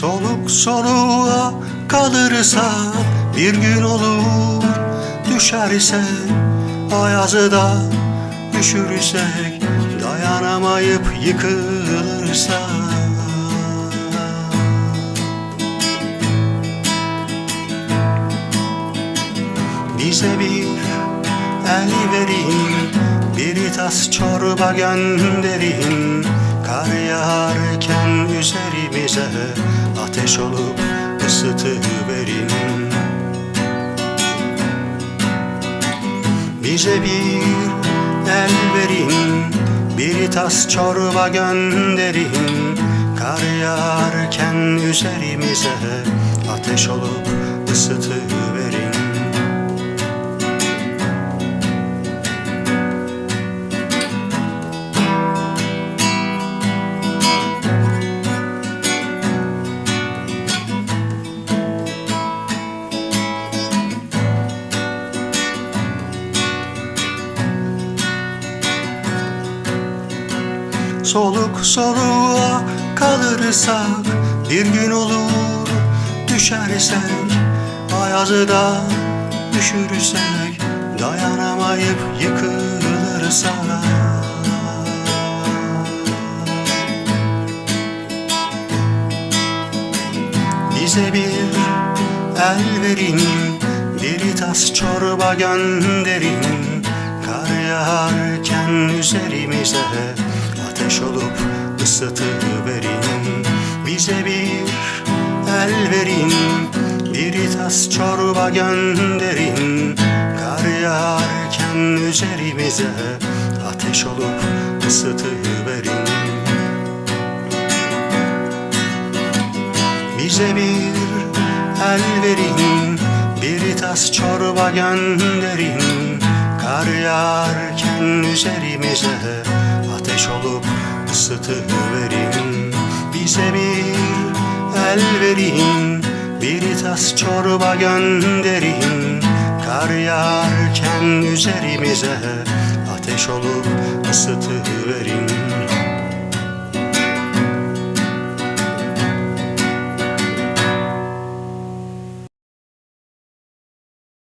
Soluk soluğa kalırsa bir gün olur. Düşerse ayazı da üşürsek Dayanamayıp yıkılırsa. Bize bir el verin Bir tas çorba gönderin. Kar yağarken üzerimize Ateş olup ısıtıverin. Bize bir el verin Bir tas çorba gönderin. Kar yağarken üzerimize Ateş olup ısıtıverin Soluk soluğa kalırsak Bir gün olur. Düşersek Ayazı da düşürürsek Dayanamayıp yıkılırsak Bize bir el verin Bir tas çorba gönderin. Kar yağarken üzerimize Ateş olup ısıtıverin Bize bir el verin Bir tas çorba gönderin. Kar yağarken üzerimize Ateş olup ısıtıverin Bize bir el verin Bir tas çorba gönderin. Kar yağarken üzerimize Ateş olup ısıtıverin. Bize bir el verin Bir tas çorba gönderin. Kar yağarken üzerimize Ateş olup ısıtıverin